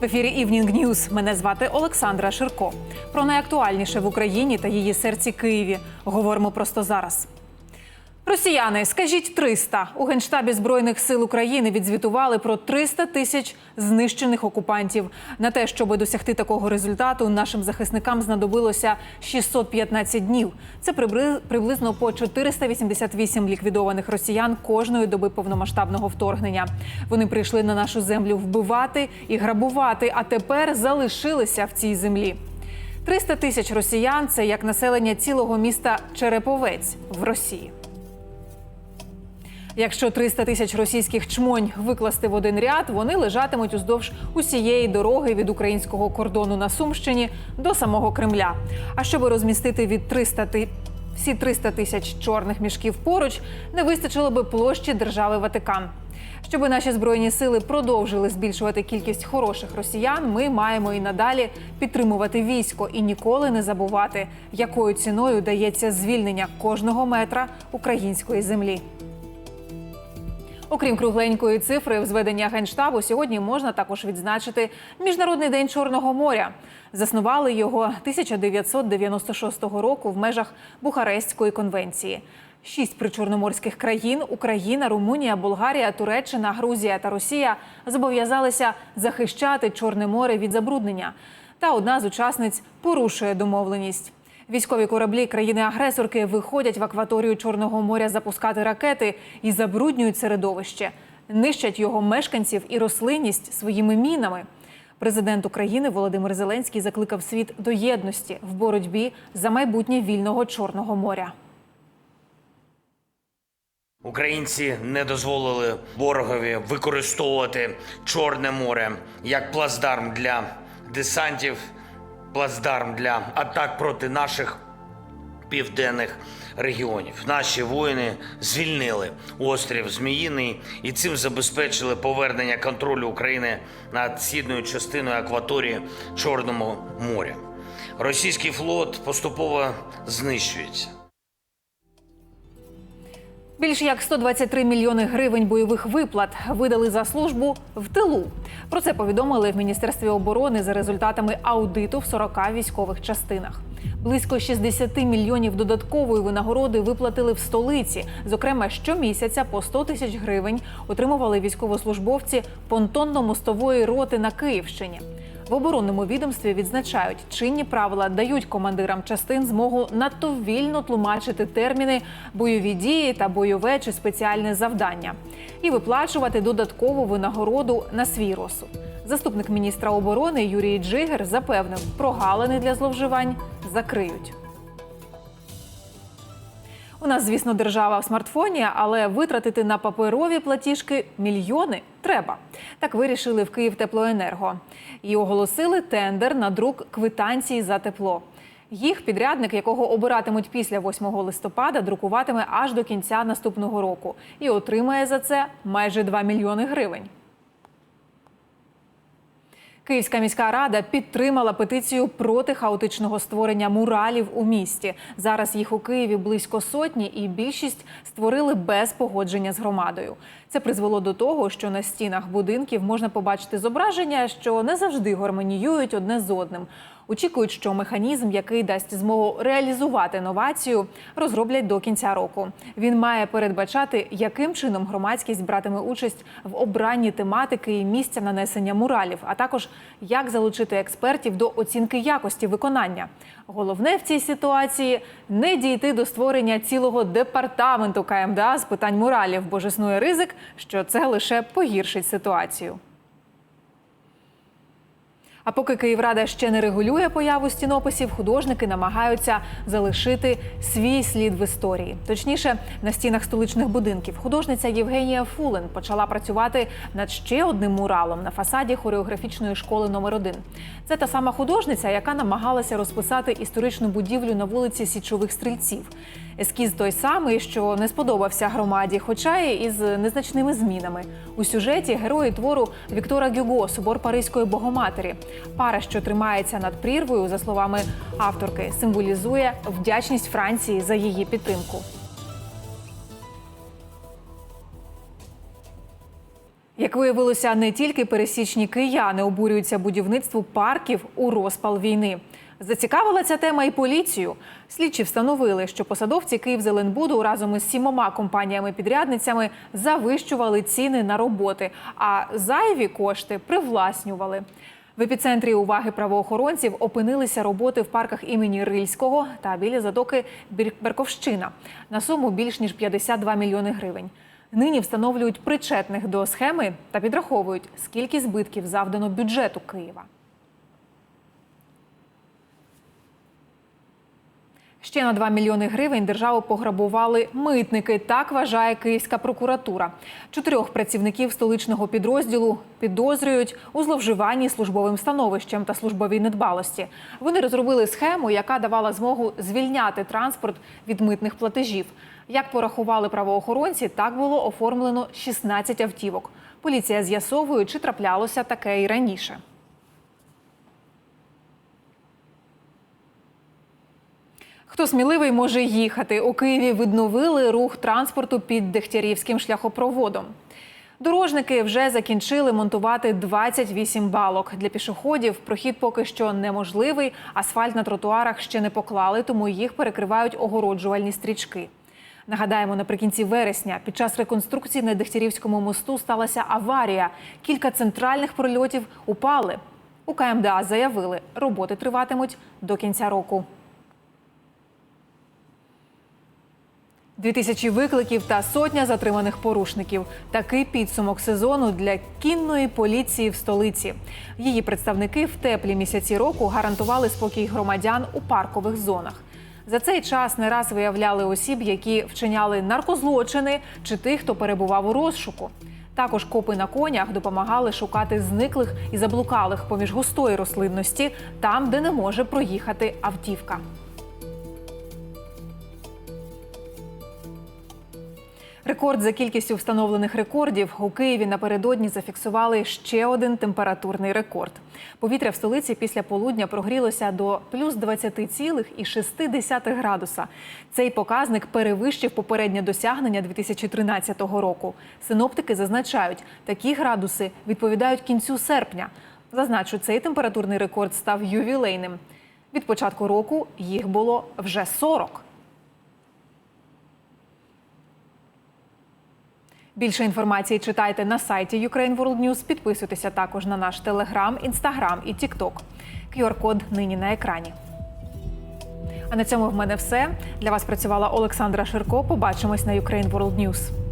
В ефірі Івнінг News. Мене звати Олександра Ширко. Про найактуальніше в Україні та її серці Києві говоримо просто зараз. Росіяни, скажіть 300. У генштабі збройних сил України відзвітували про 300 тисяч знищених окупантів. На те, щоб досягти такого результату, нашим захисникам знадобилося 615 днів. Це приблизно по 488 ліквідованих росіян кожної доби повномасштабного вторгнення. Вони прийшли на нашу землю вбивати і грабувати, а тепер залишилися в цій землі. 300 тисяч росіян це як населення цілого міста Череповець в Росії. Якщо 300 тисяч російських чмонь викласти в один ряд, вони лежатимуть уздовж усієї дороги від українського кордону на Сумщині до самого Кремля. А щоб розмістити від 300 ти... всі 300 тисяч чорних мішків поруч, не вистачило би площі держави Ватикан. Щоби наші збройні сили продовжили збільшувати кількість хороших росіян, ми маємо і надалі підтримувати військо і ніколи не забувати, якою ціною дається звільнення кожного метра української землі. Окрім кругленької цифри в зведення генштабу, сьогодні можна також відзначити Міжнародний день Чорного моря. Заснували його 1996 року в межах Бухарестської конвенції. Шість причорноморських країн Україна, Румунія, Болгарія, Туреччина, Грузія та Росія зобов'язалися захищати Чорне море від забруднення. Та одна з учасниць порушує домовленість. Військові кораблі країни-агресорки виходять в акваторію Чорного моря запускати ракети і забруднюють середовище, нищать його мешканців і рослинність своїми мінами. Президент України Володимир Зеленський закликав світ до єдності в боротьбі за майбутнє вільного Чорного моря. Українці не дозволили ворогові використовувати Чорне море як плацдарм для десантів, плацдарм для атак проти наших південних регіонів. Наші воїни звільнили острів Зміїний і цим забезпечили повернення контролю України над східною частиною акваторії Чорного моря. Російський флот поступово знищується. Більш як 123 мільйони гривень бойових виплат видали за службу в тилу. Про це повідомили в Міністерстві оборони за результатами аудиту в 40 військових частинах. Близько 60 мільйонів додаткової винагороди виплатили в столиці. Зокрема, щомісяця по 100 тисяч гривень отримували військовослужбовці понтонно-мостової роти на Київщині. В оборонному відомстві відзначають, чинні правила дають командирам частин змогу надто вільно тлумачити терміни бойові дії та бойове чи спеціальне завдання і виплачувати додаткову винагороду на свій розсуд. Заступник міністра оборони Юрій Джигер запевнив, прогалини для зловживань закриють. У нас, звісно, держава в смартфоні, але витратити на паперові платіжки мільйони треба. Так вирішили в Київтеплоенерго і оголосили тендер на друк квитанцій за тепло. Їх підрядник, якого обиратимуть після 8 листопада, друкуватиме аж до кінця наступного року і отримає за це майже 2 мільйони гривень. Київська міська рада підтримала петицію проти хаотичного створення муралів у місті. Зараз їх у Києві близько сотні, і більшість створили без погодження з громадою. Це призвело до того, що на стінах будинків можна побачити зображення, що не завжди гармоніюють одне з одним. Очікують, що механізм, який дасть змогу реалізувати новацію, розроблять до кінця року. Він має передбачати, яким чином громадськість братиме участь в обранні тематики і місця нанесення муралів, а також як залучити експертів до оцінки якості виконання. Головне в цій ситуації не дійти до створення цілого департаменту КМДА з питань муралів, бо ж існує ризик, що це лише погіршить ситуацію. А поки Київрада ще не регулює появу стінописів, художники намагаються залишити свій слід в історії. Точніше, на стінах столичних будинків художниця Євгенія Фулен почала працювати над ще одним муралом на фасаді хореографічної школи номер 1 Це та сама художниця, яка намагалася розписати історичну будівлю на вулиці Січових стрільців. Ескіз той самий, що не сподобався громаді, хоча й із незначними змінами. У сюжеті герої твору Віктора Гюго Собор Паризької Богоматері. Пара, що тримається над прірвою, за словами авторки, символізує вдячність Франції за її підтримку. Як виявилося, не тільки пересічні кияни обурюються будівництву парків у розпал війни. Зацікавила ця тема і поліцію. Слідчі встановили, що посадовці Київзеленбуду разом із сімома компаніями-підрядницями завищували ціни на роботи, а зайві кошти привласнювали. В епіцентрі уваги правоохоронців опинилися роботи в парках імені Рильського та біля затоки Бір- Берковщина на суму більш ніж 52 мільйони гривень. Нині встановлюють причетних до схеми та підраховують, скільки збитків завдано бюджету Києва. Ще на 2 мільйони гривень державу пограбували митники. Так вважає Київська прокуратура. Чотирьох працівників столичного підрозділу підозрюють у зловживанні службовим становищем та службовій недбалості. Вони розробили схему, яка давала змогу звільняти транспорт від митних платежів. Як порахували правоохоронці, так було оформлено 16 автівок. Поліція з'ясовує, чи траплялося таке і раніше. Хто сміливий може їхати? У Києві відновили рух транспорту під Дегтярівським шляхопроводом. Дорожники вже закінчили монтувати 28 балок. Для пішоходів прохід поки що неможливий. Асфальт на тротуарах ще не поклали, тому їх перекривають огороджувальні стрічки. Нагадаємо, наприкінці вересня під час реконструкції на Дегтярівському мосту сталася аварія. Кілька центральних прольотів упали. У КМДА заявили, роботи триватимуть до кінця року. Дві тисячі викликів та сотня затриманих порушників. Такий підсумок сезону для кінної поліції в столиці. Її представники в теплі місяці року гарантували спокій громадян у паркових зонах. За цей час не раз виявляли осіб, які вчиняли наркозлочини чи тих, хто перебував у розшуку. Також копи на конях допомагали шукати зниклих і заблукалих поміж густої рослинності, там, де не може проїхати автівка. Рекорд за кількістю встановлених рекордів у Києві напередодні зафіксували ще один температурний рекорд. Повітря в столиці після полудня прогрілося до плюс 20,6 градуса. Цей показник перевищив попереднє досягнення 2013 року. Синоптики зазначають, такі градуси відповідають кінцю серпня. Зазначу, цей температурний рекорд став ювілейним. Від початку року їх було вже 40. Більше інформації читайте на сайті Ukraine World News. Підписуйтеся також на наш телеграм, інстаграм і тікток. QR-код нині на екрані. А на цьому в мене все. Для вас працювала Олександра Ширко. Побачимось на Ukraine World News.